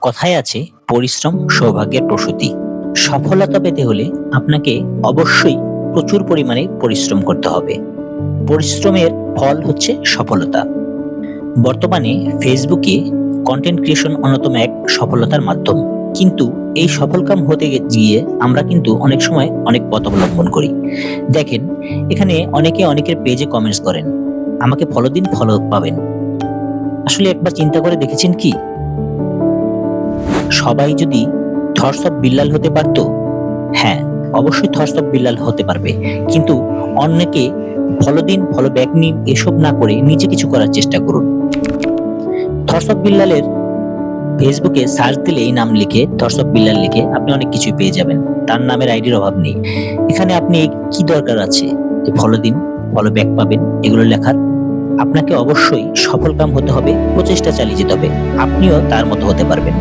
কথায় আছে, পরিশ্রম সৌভাগ্যের প্রসূতি। সফলতা পেতে হলে আপনাকে অবশ্যই প্রচুর পরিমাণে পরিশ্রম করতে হবে। পরিশ্রমের ফল হচ্ছে সফলতা। বর্তমানে ফেসবুকে কন্টেন্ট ক্রিয়েশন অন্যতম এক সফলতার মাধ্যম। কিন্তু এই সফলকাম হতে গিয়ে আমরা কিন্তু অনেক সময় অনেক পথ অবলম্বন করি। দেখেন, এখানে অনেকে অনেকের পেজে কমেন্টস করেন। আমাকে ফলো দিন ফলো পাবেন। আসলে একবার চিন্তা করে দেখেছেন কি? সবাই যদি থর্স অফ বিল্লাল হতে পারতো হ্যাঁ অবশ্যই থর্স অফ বিল্লাল হতে পারবে। কিন্তু অন্যকে ফলো দিন ফলো ব্যাক নিন এসব না করে নিজে কিছু করার চেষ্টা করুন। থর্স অফ বিল্লালের ফেসবুকে সার্চ দিলে এই নাম লিখে থর্স অফ বিল্লাল লিখে আপনি অনেক কিছুই পেয়ে যাবেন। তার নামের আইডির অভাব নেই। এখানে আপনি কি দরকার আছে? যে ফলো দিন ফলো ব্যাক পাবেন, এগুলো লেখার। আপনাকে অবশ্যই সফল কাম হতে হবে, প্রচেষ্টা চালিয়ে যেতে হবে। আপনিও তার মতো হতে পারবেন।